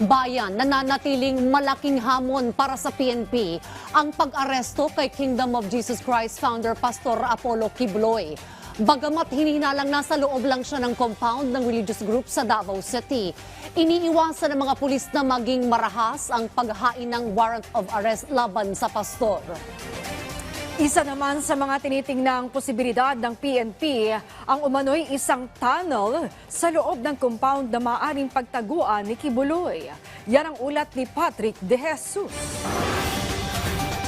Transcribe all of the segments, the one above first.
Bayan, nananatiling malaking hamon para sa PNP ang pag-aresto kay Kingdom of Jesus Christ founder Pastor Apollo Kibloy. Bagamat hinihinalang nasa loob lang siya ng compound ng religious group sa Davao City, iniiwasan ng mga pulis na maging marahas ang paghain ng warrant of arrest laban sa pastor. Isa naman sa mga tinitingnang posibilidad ng PNP ang umano'y isang tunnel sa loob ng compound na maaring pagtaguan ni Kibuloy. Yan ang ulat ni Patrick De Jesus.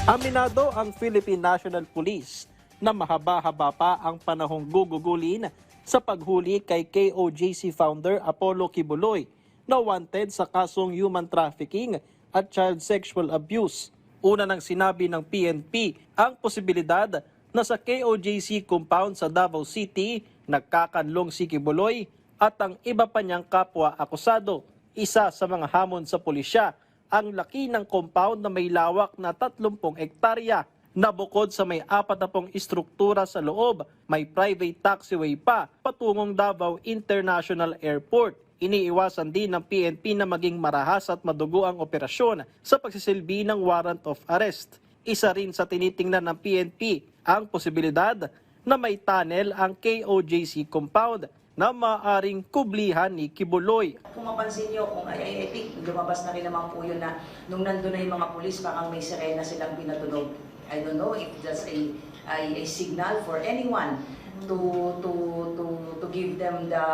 Aminado ang Philippine National Police na mahaba-haba pa ang panahong gugugulin sa paghuli kay KOJC founder Apollo Kibuloy na wanted sa kasong human trafficking at child sexual abuse. Una nang sinabi ng PNP ang posibilidad na sa KOJC compound sa Davao City nagkakanlong si Kibuloy at ang iba pa niyang kapwa akusado. Isa sa mga hamon sa pulisya ang laki ng compound na may lawak na 30 ektarya na bukod sa may apat na pong istruktura sa loob, may private taxiway pa patungong Davao International Airport. Iniiwasan din ng PNP na maging marahas at madugo ang operasyon sa pagsisilbi ng warrant of arrest. Isa rin sa tinitingnan ng PNP ang posibilidad na may tunnel ang KOJC compound na maaring kublihan ni Kibuloy Kung mapansin nyo, kung I, I think lumabas na rin naman po yun na nung nandun na yung mga pulis, parang may sirena silang pinatunog. I don't know if that's a, a, a signal for anyone to to to to give them the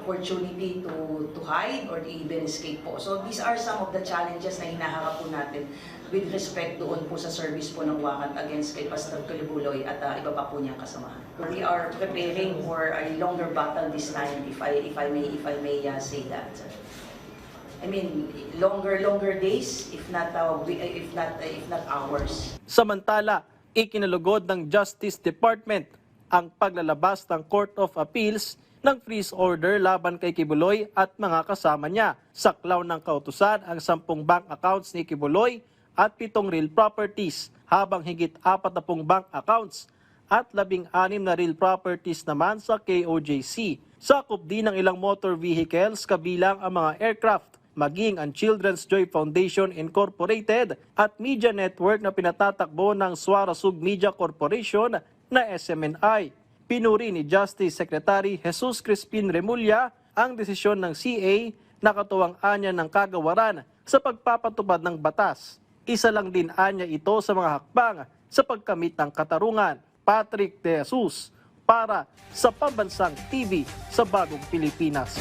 opportunity to to hide or to even escape po. So these are some of the challenges na hinaharap po natin with respect doon po sa service po ng warrant against kay Pastor Tulibuloy at uh, iba pa po niyang kasamahan. We are preparing for a longer battle this time if I if I may if I may uh, say that. I mean, longer longer days if not uh, if not if not hours. Samantala, ikinalugod ng Justice Department ang paglalabas ng Court of Appeals ng freeze order laban kay Kibuloy at mga kasama niya. Saklaw ng kautusan ang 10 bank accounts ni Kibuloy at 7 real properties habang higit 40 bank accounts at 16 na real properties naman sa KOJC. Sakop din ng ilang motor vehicles kabilang ang mga aircraft maging ang Children's Joy Foundation Incorporated at media network na pinatatakbo ng Suarasug Media Corporation na SMNI. Pinuri ni Justice Secretary Jesus Crispin Remulla ang desisyon ng CA na katuwang anya ng kagawaran sa pagpapatupad ng batas. Isa lang din anya ito sa mga hakbang sa pagkamit ng katarungan. Patrick De Jesus para sa Pambansang TV sa Bagong Pilipinas.